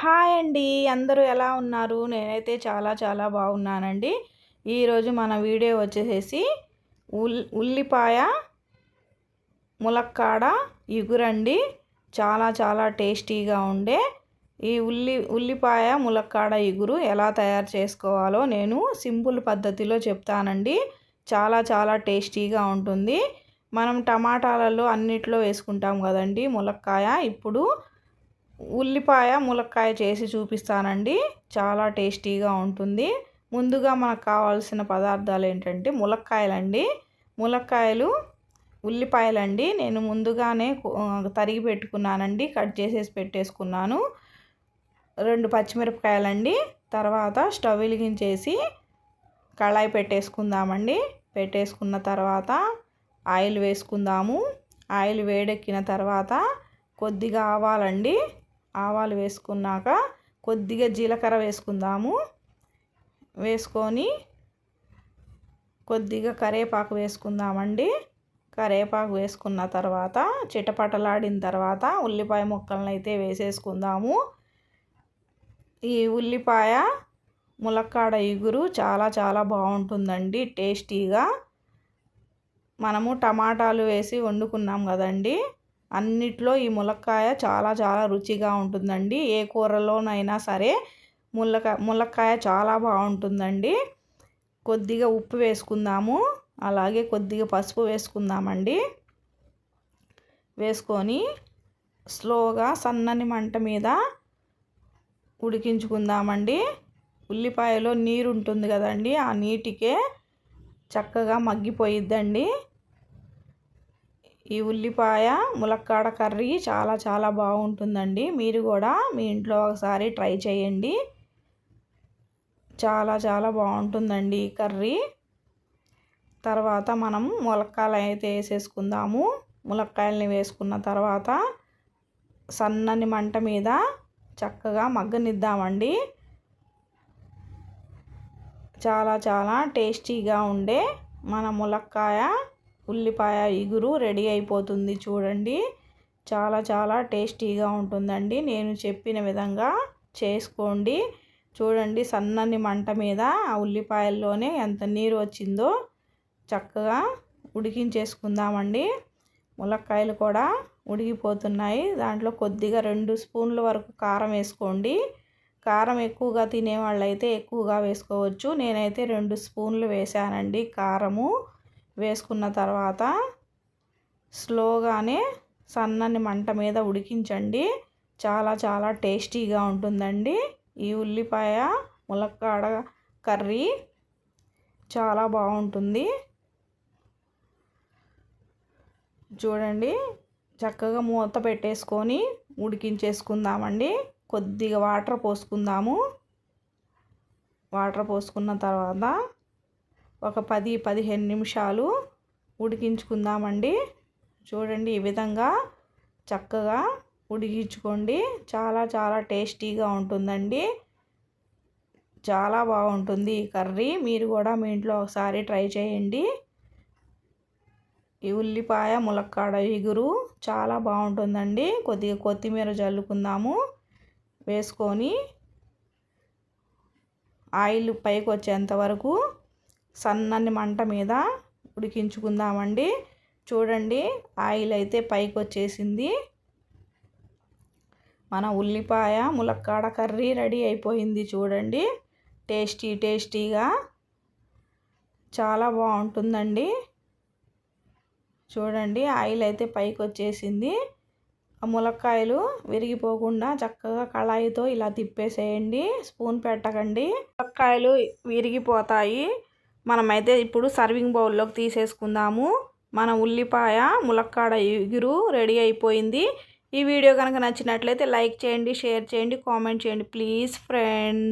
Hi అండి. అందరూ ఎలా ఉన్నారు? నేనైతే చాలా చాలా బాగున్నానండి. ఈరోజు మన వీడియో వచ్చేసేసి ఉల్ ఉల్లిపాయ ములక్కాడ ఇగురండి. చాలా చాలా టేస్టీగా ఉండే. ఈ ఉల్లి ఉల్లిపాయ ములక్కాడ ఇగురు ఎలా తయారు చేసుకోవాలో నేను సింపుల్ పద్ధతిలో చెప్తానండి. చాలా చాలా టేస్టీగా ఉంటుంది. మనం టమాటాలలో అన్నిట్లో వేసుకుంటాం కదండి ములక్కాయ. ఇప్పుడు ఉల్లిపాయ ములక్కాయ చేసి చూపిస్తానండి. చాలా టేస్టీగా ఉంటుంది. ముందుగా మనకు కావాల్సిన పదార్థాలు ఏంటంటే ములక్కాయలండి. ములక్కాయలు ఉల్లిపాయలండి. నేను ముందుగానే తరిగి పెట్టుకున్నానండి. కట్ చేసేసి పెట్టేసుకున్నాను. రెండు పచ్చిమిరపకాయలండి. తర్వాత స్టవ్ వెలిగించేసి కళాయి పెట్టేసుకుందామండి. పెట్టేసుకున్న తర్వాత ఆయిల్ వేసుకుందాము. ఆయిల్ వేడెక్కిన తర్వాత కొద్దిగా ఆవాలండి. ఆవాలు వేసుకున్నాక కొద్దిగా జీలకర్ర వేసుకుందాము. వేసుకొని కొద్దిగా కరేపాకు వేసుకుందామండి. కరేపాకు వేసుకున్న తర్వాత చిటపటలాడిన తర్వాత ఉల్లిపాయ ముక్కలను అయితే వేసేసుకుందాము. ఈ ఉల్లిపాయ ములక్కాడ ఇగురు చాలా చాలా బాగుంటుందండి టేస్టీగా. మనము టమాటాలు వేసి వండుకున్నాం కదండి. అన్నిట్లో ఈ ములక్కాయ చాలా చాలా రుచిగా ఉంటుందండి. ఏ కూరలోనైనా సరే ముల్లకాయ ములక్కాయ చాలా బాగుంటుందండి. కొద్దిగా ఉప్పు వేసుకుందాము. అలాగే కొద్దిగా పసుపు వేసుకుందామండి. వేసుకొని స్లోగా సన్నని మంట మీద ఉడికించుకుందామండి. ఉల్లిపాయలో నీరు ఉంటుంది కదండి ఆ నీటికే చక్కగా మగ్గిపోయిద్దండి. ఈ ఉల్లిపాయ ములక్కాడ కర్రీ చాలా చాలా బాగుంటుందండి. మీరు కూడా మీ ఇంట్లో ఒకసారి ట్రై చేయండి. చాలా చాలా బాగుంటుందండి ఈ కర్రీ. తర్వాత మనం ములక్కాయలు అయితే వేసేసుకుందాము. ములక్కాయలని వేసుకున్న తర్వాత సన్నని మంట మీద చక్కగా మగ్గనిద్దామండి. చాలా చాలా టేస్టీగా ఉండే మన ములక్కాయ ఉల్లిపాయ ఇగురు రెడీ అయిపోతుంది చూడండి. చాలా చాలా టేస్టీగా ఉంటుందండి. నేను చెప్పిన విధంగా చేసుకోండి. చూడండి సన్నని మంట మీద ఆ ఉల్లిపాయల్లోనే ఎంత నీరు వచ్చిందో చక్కగా ఉడికించేసుకుందామండి. ములక్కాయలు కూడా ఉడికిపోతున్నాయి. దాంట్లో కొద్దిగా రెండు స్పూన్ల వరకు కారం వేసుకోండి. కారం ఎక్కువగా తినే వాళ్ళైతే ఎక్కువగా వేసుకోవచ్చు. నేనైతే రెండు స్పూన్లు వేసానండి కారము. వేసుకున్న తర్వాత స్లోగానే సన్నని మంట మీద ఉడికించండి. చాలా చాలా టేస్టీగా ఉంటుందండి. ఈ ఉల్లిపాయ ములక్కాడ కర్రీ చాలా బాగుంటుంది. చూడండి చక్కగా మూత పెట్టేసుకొని ఉడికించేసుకుందామండి. కొద్దిగా వాటర్ పోసుకుందాము. వాటర్ పోసుకున్న తర్వాత ఒక పది పదిహేను నిమిషాలు ఉడికించుకుందామండి. చూడండి ఈ విధంగా చక్కగా ఉడికించుకోండి. చాలా చాలా టేస్టీగా ఉంటుందండి. చాలా బాగుంటుంది ఈ కర్రీ. మీరు కూడా మీ ఇంట్లో ఒకసారి ట్రై చేయండి. ఈ ఉల్లిపాయ ములక్కాడ ఇగురు చాలా బాగుంటుందండి. కొద్దిగా కొత్తిమీర జల్లుకుందాము వేసుకొని ఆయిల్ పైకి వచ్చేంత వరకు సన్నని మంట మీద ఉడికించుకుందామండి. చూడండి ఆయిల్ అయితే పైకి వచ్చేసింది మన ఉల్లిపాయ ములక్కాడ కర్రీ రెడీ అయిపోయింది చూడండి. టేస్టీ టేస్టీగా. చాలా బాగుంటుందండి. చూడండి ఆయిల్ అయితే పైకి వచ్చేసింది ఆ ములక్కాయలు విరిగిపోకుండా చక్కగా కళాయితో ఇలా తిప్పేసేయండి. స్పూన్ పెట్టకండి. ములక్కాయలు విరిగిపోతాయి. మనమైతే ఇప్పుడు సర్వింగ్ బౌల్లోకి తీసేసుకుందాము. మన ఉల్లిపాయ ములక్కాడ ఎగురు రెడీ అయిపోయింది. ఈ వీడియో కనుక నచ్చినట్లయితే లైక్ చేయండి షేర్ చేయండి కామెంట్ చేయండి. Please friend